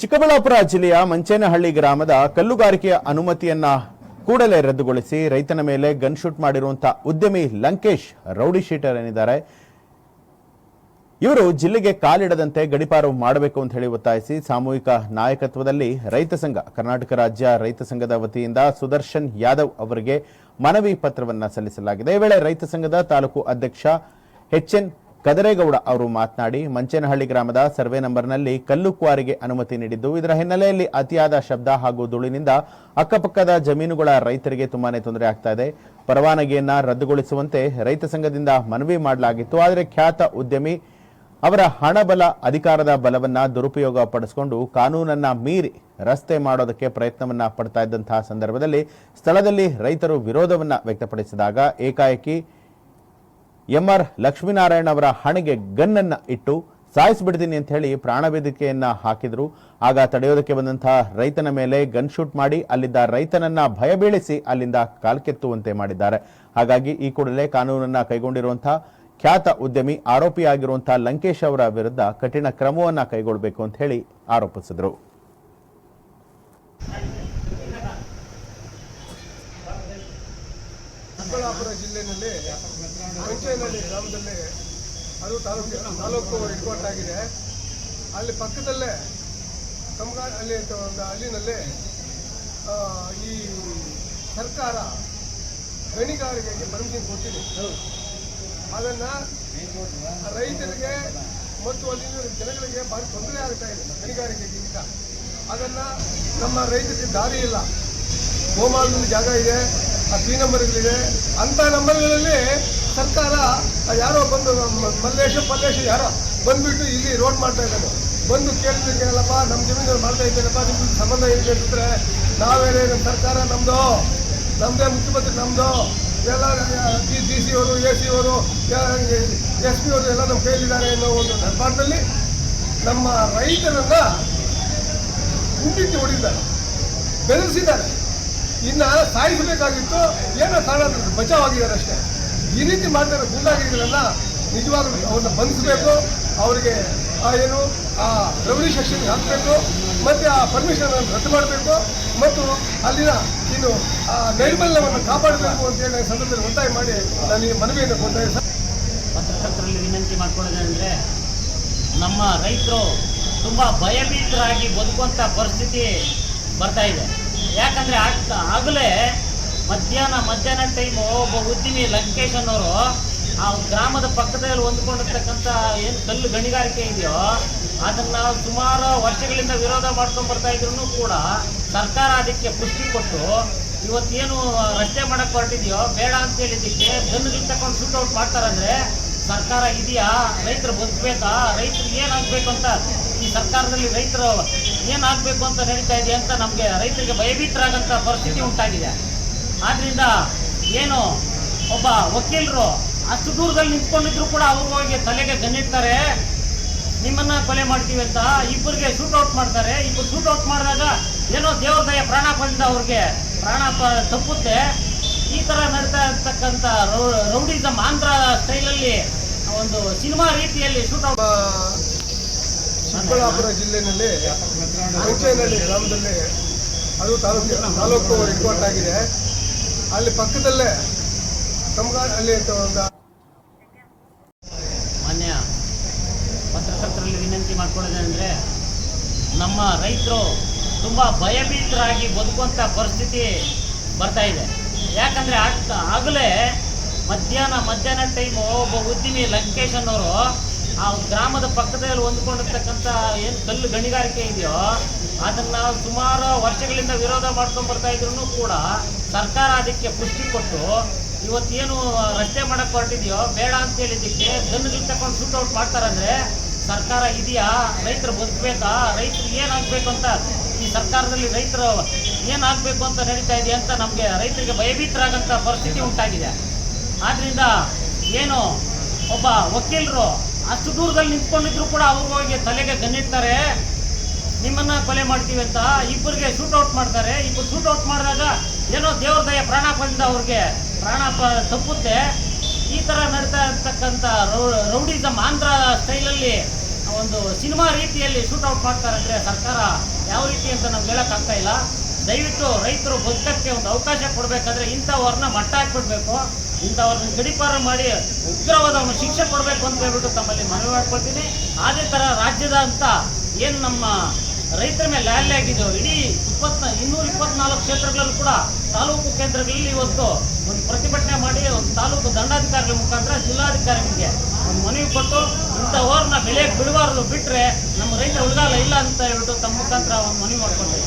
ಚಿಕ್ಕಬಳ್ಳಾಪುರ ಜಿಲ್ಲೆಯ ಮಂಚೇನಹಳ್ಳಿ ಗ್ರಾಮದ ಕಲ್ಲುಗಾರಿಕೆಯ ಅನುಮತಿಯನ್ನ ಕೂಡಲೇ ರದ್ದುಗೊಳಿಸಿ ರೈತನ ಮೇಲೆ ಗನ್ ಶೂಟ್ ಮಾಡಿರುವಂತಹ ಉದ್ಯಮಿ ಲಂಕೇಶ್ ರೌಡಿ ಶೀಟರ್ ಏನಿದ್ದಾರೆ, ಇವರು ಜಿಲ್ಲೆಗೆ ಕಾಲಿಡದಂತೆ ಗಡಿಪಾರು ಮಾಡಬೇಕು ಅಂತ ಹೇಳಿ ಒತ್ತಾಯಿಸಿ ಸಾಮೂಹಿಕ ನಾಯಕತ್ವದಲ್ಲಿ ರೈತ ಸಂಘ, ಕರ್ನಾಟಕ ರಾಜ್ಯ ರೈತ ಸಂಘದ ವತಿಯಿಂದ ಸುದರ್ಶನ್ ಯಾದವ್ ಅವರಿಗೆ ಮನವಿ ಪತ್ರವನ್ನ ಸಲ್ಲಿಸಲಾಗಿದೆ. ಈ ವೇಳೆ ರೈತ ಸಂಘದ ತಾಲೂಕು ಅಧ್ಯಕ್ಷ ಎಚ್ ಎನ್ ಕದರೇಗೌಡ ಅವರು ಮಾತನಾಡಿ, ಮಂಚೇನಹಳ್ಳಿ ಗ್ರಾಮದ ಸರ್ವೆ ನಂಬರ್ನಲ್ಲಿ ಕಲ್ಲು ಕ್ವಾರಿಗೆ ಅನುಮತಿ ನೀಡಿದ್ದು, ಇದರ ಹಿನ್ನೆಲೆಯಲ್ಲಿ ಅತಿಯಾದ ಶಬ್ದ ಹಾಗೂ ಧೂಳಿನಿಂದ ಅಕ್ಕಪಕ್ಕದ ಜಮೀನುಗಳ ರೈತರಿಗೆ ತುಂಬಾನೇ ತೊಂದರೆ ಆಗ್ತಾ ಇದೆ. ಪರವಾನಗಿಯನ್ನ ರದ್ದುಗೊಳಿಸುವಂತೆ ರೈತ ಸಂಘದಿಂದ ಮನವಿ ಮಾಡಲಾಗಿತ್ತು. ಆದರೆ ಖ್ಯಾತ ಉದ್ಯಮಿ ಅವರ ಹಣಬಲ ಅಧಿಕಾರದ ಬಲವನ್ನ ದುರುಪಯೋಗ ಪಡಿಸಿಕೊಂಡು ಕಾನೂನನ್ನ ಮೀರಿ ರಸ್ತೆ ಮಾಡೋದಕ್ಕೆ ಪ್ರಯತ್ನವನ್ನ ಪಡ್ತಾ ಇದ್ದಂತಹ ಸಂದರ್ಭದಲ್ಲಿ ಸ್ಥಳದಲ್ಲಿ ರೈತರು ವಿರೋಧವನ್ನ ವ್ಯಕ್ತಪಡಿಸಿದಾಗ ಏಕಾಏಕಿ ಎಂಆರ್ ಲಕ್ಷ್ಮೀನಾರಾಯಣ ಅವರ ಹಣೆಗೆ ಗನ್ನನ್ನು ಇಟ್ಟು ಸಾಯಿಸ್ಬಿಡ್ತೀನಿ ಅಂತ ಹೇಳಿ ಪ್ರಾಣ ಬೇದಿಕೆಯನ್ನ ಹಾಕಿದ್ರು. ಆಗ ತಡೆಯೋದಕ್ಕೆ ಬಂದಂತಹ ರೈತನ ಮೇಲೆ ಗನ್ ಶೂಟ್ ಮಾಡಿ ಅಲ್ಲಿದ್ದ ರೈತನನ್ನ ಭಯಬೀಳಿಸಿ ಅಲ್ಲಿಂದ ಕಾಲ್ಕೆತ್ತುವಂತೆ ಮಾಡಿದ್ದಾರೆ. ಹಾಗಾಗಿ ಈ ಕೂಡಲೇ ಕಾನೂನನ್ನ ಕೈಗೊಂಡಿರುವಂತಹ ಖ್ಯಾತ ಉದ್ಯಮಿ ಆರೋಪಿಯಾಗಿರುವಂತಹ ಲಂಕೇಶ್ ಅವರ ವಿರುದ್ಧ ಕಠಿಣ ಕ್ರಮವನ್ನ ಕೈಗೊಳ್ಳಬೇಕು ಅಂತ ಹೇಳಿ ಆರೋಪಿಸಿದ್ರು. ಚಿಕ್ಕಬಳ್ಳಾಪುರ ಜಿಲ್ಲೆಯಲ್ಲಿ ಮಂಚೇನಹಳ್ಳಿ ಗ್ರಾಮದಲ್ಲಿ ಅದು ತಾಲೂಕು ತಾಲೂಕು ಹೆಡ್ಕ್ವಾರ್ಟರ್ ಆಗಿದೆ. ಅಲ್ಲಿ ಪಕ್ಕದಲ್ಲೇ ಕಮ್ಗಾ ಅಲ್ಲಿ ಒಂದು ಅಲ್ಲಿನಲ್ಲಿ ಈ ಸರ್ಕಾರ ಗಣಿಗಾರಿಕೆಗೆ ಪರ್ಮಿಷನ್ ಕೊಟ್ಟಿದೆ. ಅದನ್ನು ರೈತರಿಗೆ ಮತ್ತು ಅಲ್ಲಿನ ಜನಗಳಿಗೆ ಭಾರಿ ತೊಂದರೆ ಆಗ್ತಾ ಇದೆ ಗಣಿಗಾರಿಕೆಗಿಂತ ಅದನ್ನು ನಮ್ಮ ರೈತರಿಗೆ ದಾರಿ ಇಲ್ಲ. ಗೋಮಾಳದಲ್ಲಿ ಜಾಗ ಇದೆ. ಆ ಸಿ ನಂಬರ್ಗಳಿದೆ ಅಂಥ ನಂಬರ್ಗಳಲ್ಲಿ ಸರ್ಕಾರ ಯಾರೋ ಬಂದು ಮಲ್ಲೇಶ, ಪಲ್ಲೇಶ ಯಾರೋ ಬಂದ್ಬಿಟ್ಟು ಇಲ್ಲಿ ರೋಡ್ ಮಾಡ್ತಾ ಇದ್ದಾನೆ ಬಂದು ಕೇಳಪ್ಪ ನಮ್ಮ ಜಮೀನಲ್ಲಿ ಮಾಡ್ತಾ ಇದ್ದೇನಪ್ಪ ನಿಮ್ಗೆ ಸಂಬಂಧ ಇದೆ ಅಂತಂದರೆ ನಾವೇನೇ ನಮ್ಮ ಸರ್ಕಾರ ನಮ್ಮದು ನಮ್ಮದೇ ಮುಖ್ಯಮಂತ್ರಿ ನಮ್ಮದು ಎಲ್ಲ ಡಿ ಸಿ ಸಿ ಅವರು ಎ ಸಿ ಅವರು ಎಸ್ ಪಿ ಅವರು ಎಲ್ಲ ನಮ್ಮ ಕೈಲಿದ್ದಾರೆ ಅನ್ನೋ ಒಂದು ನಿರ್ಮಾಣದಲ್ಲಿ ನಮ್ಮ ರೈತರನ್ನು ಗುಂಡಿಟ್ಟು ಹೊಡಿದ್ದಾರೆ ಬೆದರಿಸಿದ್ದಾರೆ. ಇನ್ನ ಸಾಯಿಸಬೇಕಾಗಿತ್ತು. ಏನೋ ಕಾರಣ ಬಚಾವಾಗಿದ್ದಾರೆ ಅಷ್ಟೇ. ಈ ರೀತಿ ಮಾಡ್ತಾರೆ ಗುಂಡಾಗಿರಲ್ಲ ನಿಜವಾಗ್ಲೂ ಅವ್ರನ್ನ ಬಂಧಿಸಬೇಕು. ಅವರಿಗೆ ಏನು, ಆ ರೆವಲ್ಯೂಷನ್ ಸೆಕ್ಷನ್ಗೆ ಹಾಕಬೇಕು. ಮತ್ತು ಆ ಪರ್ಮಿಷನ್ ರದ್ದು ಮಾಡಬೇಕು. ಮತ್ತು ಅಲ್ಲಿನ ಇನ್ನು ಆ ನೈರ್ಮಲ್ಯವನ್ನು ಕಾಪಾಡಬೇಕು ಅಂತ ಹೇಳಿ ಸಂದರ್ಭದಲ್ಲಿ ಒತ್ತಾಯ ಮಾಡಿ ನಾನು ಈ ಮನವಿಯನ್ನು ಕೊಡ್ತಾ ಸರ್ ಪತ್ರಕರ್ತರಲ್ಲಿ ವಿನಂತಿ ಮಾಡ್ಕೊಳ್ಳೋದಂದ್ರೆ ನಮ್ಮ ರೈತರು ತುಂಬ ಭಯಭೀತರಾಗಿ ಬದುಕುವಂಥ ಪರಿಸ್ಥಿತಿ ಬರ್ತಾ ಇದೆ. ಯಾಕಂದರೆ ಆಗಲೇ ಮಧ್ಯಾಹ್ನ ಮಧ್ಯಾಹ್ನ ಟೈಮು ಒಬ್ಬ ಉದ್ಯಮಿ ಲಂಕೇಶ್ ಅನ್ನೋರು ಆ ಗ್ರಾಮದ ಪಕ್ಕದಲ್ಲಿ ಹೊಂದ್ಕೊಂಡಿರ್ತಕ್ಕಂಥ ಏನು ಕಲ್ಲು ಗಣಿಗಾರಿಕೆ ಇದೆಯೋ, ಅದನ್ನು ಸುಮಾರು ವರ್ಷಗಳಿಂದ ವಿರೋಧ ಮಾಡ್ಕೊಂಡು ಬರ್ತಾ ಇದ್ರು ಕೂಡ ಸರ್ಕಾರ ಅದಕ್ಕೆ ಪುಷ್ಟಿ ಕೊಟ್ಟು ಇವತ್ತೇನು ರಸ್ತೆ ಮಾಡಕ್ಕೆ ಹೊರಟಿದೆಯೋ, ಬೇಡ ಅಂತ ಹೇಳಿದ್ದಕ್ಕೆ ಗನ್ನುಗಳು ತಗೊಂಡು ಶೂಟ್ ಔಟ್ ಮಾಡ್ತಾರಂದ್ರೆ ಸರ್ಕಾರ ಇದೆಯಾ? ರೈತರು ಬದುಕಬೇಕಾ? ರೈತರಿಗೆ ಏನಾಗಬೇಕು ಅಂತ ಈ ಸರ್ಕಾರದಲ್ಲಿ ರೈತರು ಏನಾಗಬೇಕು ಅಂತ ನಡೀತಾ ಇದೆ ಅಂತ ನಮಗೆ ರೈತರಿಗೆ ಭಯಭೀತರಾಗಂಥ ಪರಿಸ್ಥಿತಿ ಉಂಟಾಗಿದೆ. ಆದ್ದರಿಂದ ಏನು ಒಬ್ಬ ವಕೀಲರು ಅಷ್ಟು ದೂರದಲ್ಲಿ ನಿಂತ್ಕೊಂಡಿದ್ರು ಕೂಡ ಅವರು ಹೋಗಿ ತಲೆಗೆ ಗನ್ನಿಡ್ತಾರೆ ನಿಮ್ಮನ್ನ ಕೊಲೆ ಮಾಡ್ತೀವಿ ಅಂತ ಇಬ್ಬರಿಗೆ ಶೂಟ್ ಔಟ್ ಮಾಡ್ತಾರೆ. ಇಬ್ಬರು ಶೂಟ್ ಔಟ್ ಮಾಡಿದಾಗ ಏನೋ ದೇವ್ರ ದಯ ಪ್ರಾಣ ಬಂದಿದ್ದ ಅವ್ರಿಗೆ ಪ್ರಾಣ ತಪ್ಪುತ್ತೆ. ಈ ಥರ ನಡೀತಾ ಇರ್ತಕ್ಕಂಥ ರೌಡಿಸಮ್ ಆಂಧ್ರ ಸ್ಟೈಲಲ್ಲಿ ಒಂದು ಸಿನಿಮಾ ರೀತಿಯಲ್ಲಿ ಔಟ್ ಚಿಕ್ಕಬಳ್ಳಾಪುರ ಜಿಲ್ಲೆಯಲ್ಲಿ ಮಂಚೇನಹಳ್ಳಿ ಗ್ರಾಮದಲ್ಲಿ ಅದು ತಾಲೂಕು ತಾಲೂಕು ರಿಪೋರ್ಟ್ ಆಗಿದೆ. ಅಲ್ಲಿ ಪಕ್ಕದಲ್ಲೇ ಕಮ್ಗಾ ಅಲ್ಲಿ ಒಂದು ಮಾನ್ಯ, ಪತ್ರಕರ್ತರಲ್ಲಿ ವಿನಂತಿ ಮಾಡ್ಕೊಳ್ಳೋದಂದ್ರೆ ನಮ್ಮ ರೈತರು ತುಂಬ ಭಯಭೀತರಾಗಿ ಬದುಕುವಂಥ ಪರಿಸ್ಥಿತಿ ಬರ್ತಾ ಇದೆ. ಯಾಕಂದರೆ ಆಗ್ತಾ ಆಗಲೇ ಮಧ್ಯಾಹ್ನ ಮಧ್ಯಾಹ್ನ ಟೈಮು ಒಬ್ಬ ಉದ್ಯಮಿ ಲಂಕೇಶ್ ಅನ್ನೋರು ಆ ಗ್ರಾಮದ ಪಕ್ಕದಲ್ಲಿ ಹೊಂದ್ಕೊಂಡಿರ್ತಕ್ಕಂಥ ಏನು ಕಲ್ಲು ಗಣಿಗಾರಿಕೆ ಇದೆಯೋ, ಅದನ್ನ ಸುಮಾರು ವರ್ಷಗಳಿಂದ ವಿರೋಧ ಮಾಡ್ಕೊಂಡು ಬರ್ತಾ ಇದ್ರು ಕೂಡ ಸರ್ಕಾರ ಅದಕ್ಕೆ ಪುಷ್ಟಿ ಕೊಟ್ಟು ಇವತ್ತೇನು ರಸ್ತೆ ಮಾಡಕ್ಕೆ ಹೊರಟಿದೆಯೋ, ಬೇಡ ಅಂತ ಹೇಳಿದ್ದಕ್ಕೆ ಗನ್ನುಗಳು ತಗೊಂಡು ಶೂಟ್ ಔಟ್ ಮಾಡ್ತಾರಂದ್ರೆ ಸರ್ಕಾರ ಇದೆಯಾ? ರೈತರು ಬದುಕಬೇಕಾ? ರೈತರು ಏನಾಗಬೇಕು ಅಂತ ಈ ಸರ್ಕಾರದಲ್ಲಿ ರೈತರು ಏನಾಗಬೇಕು ಅಂತ ನಡೀತಾ ಇದೆ ಅಂತ ನಮಗೆ ರೈತರಿಗೆ ಭಯಭೀತರಾಗಂಥ ಪರಿಸ್ಥಿತಿ ಉಂಟಾಗಿದೆ. ಆದ್ರಿಂದ ಏನು ಒಬ್ಬ ವಕೀಲರು ಅಷ್ಟು ದೂರದಲ್ಲಿ ನಿಂತ್ಕೊಂಡಿದ್ರು ಕೂಡ ಅವ್ರು ಹೋಗಿ ತಲೆಗೆ ಗನ್ನಿಡ್ತಾರೆ ನಿಮ್ಮನ್ನ ಕೊಲೆ ಮಾಡ್ತೀವಿ ಅಂತ ಇಬ್ಬರಿಗೆ ಶೂಟ್ ಔಟ್ ಮಾಡ್ತಾರೆ. ಇಬ್ಬರು ಶೂಟ್ ಔಟ್ ಮಾಡಿದಾಗ ಏನೋ ದೇವ್ರ ದಯ ಪ್ರಾಣ ಬಂದ ಅವ್ರಿಗೆ ಪ್ರಾಣ ಪ- ತಪ್ಪುತ್ತೆ. ಈ ತರ ನಡೀತಾ ಇರ್ತಕ್ಕಂಥ ರೌಡಿಸಮ್ ಆಂಧ್ರ ಸ್ಟೈಲಲ್ಲಿ ಒಂದು ಸಿನಿಮಾ ರೀತಿಯಲ್ಲಿ ಶೂಟೌಟ್ ಮಾಡ್ತಾರೆ ಅಂದರೆ ಸರ್ಕಾರ ಯಾವ ರೀತಿ ಅಂತ ನಮ್ಗೆ ಹೇಳೋಕ್ಕಾಗ್ತಾ ಇಲ್ಲ. ದಯವಿಟ್ಟು ರೈತರು ಬದುಕಕ್ಕೆ ಒಂದು ಅವಕಾಶ ಕೊಡಬೇಕಾದ್ರೆ ಇಂಥವ್ರನ್ನ ಮಟ್ಟ ಹಾಕ್ಬಿಡ್ಬೇಕು. ಇಂಥವ್ರನ್ನ ಗಡಿಪಾರ ಮಾಡಿ ಉಗ್ರವಾದ ಶಿಕ್ಷೆ ಕೊಡಬೇಕು ಅಂತ ಹೇಳ್ಬಿಟ್ಟು ತಮ್ಮಲ್ಲಿ ಮನವಿ ಮಾಡ್ಕೊಳ್ತೀನಿ. ಅದೇ ಥರ ರಾಜ್ಯದ ಅಂತ ಏನು ನಮ್ಮ ರೈತರ ಮೇಲೆ ಲ್ಯಾಲಿ ಆಗಿದೆಯೋ, ಇಡೀ ಇಪ್ಪತ್ನ ಇನ್ನೂರ ಇಪ್ಪತ್ನಾಲ್ಕು ಕ್ಷೇತ್ರಗಳಲ್ಲೂ ಕೂಡ ತಾಲೂಕು ಕೇಂದ್ರಗಳಲ್ಲಿ ಇವತ್ತು ಒಂದು ಪ್ರತಿಭಟನೆ ಮಾಡಿ ಒಂದು ತಾಲೂಕು ದಂಡಾಧಿಕಾರಿಗಳ ಮುಖಾಂತರ ಜಿಲ್ಲಾಧಿಕಾರಿಗಳಿಗೆ ಒಂದು ಮನವಿ ಕೊಟ್ಟು ಇಂಥವ್ರನ್ನ ಬೆಲೆ ಬಿಡಬಾರ್ದು ಬಿಟ್ಟರೆ ನಮ್ಮ ರೈತ ಉಳಿಗಾಲ ಇಲ್ಲ ಅಂತ ಹೇಳ್ಬಿಟ್ಟು ತಮ್ಮ ಮುಖಾಂತರ ಒಂದು ಮನವಿ ಮಾಡ್ಕೊಳ್ತೀವಿ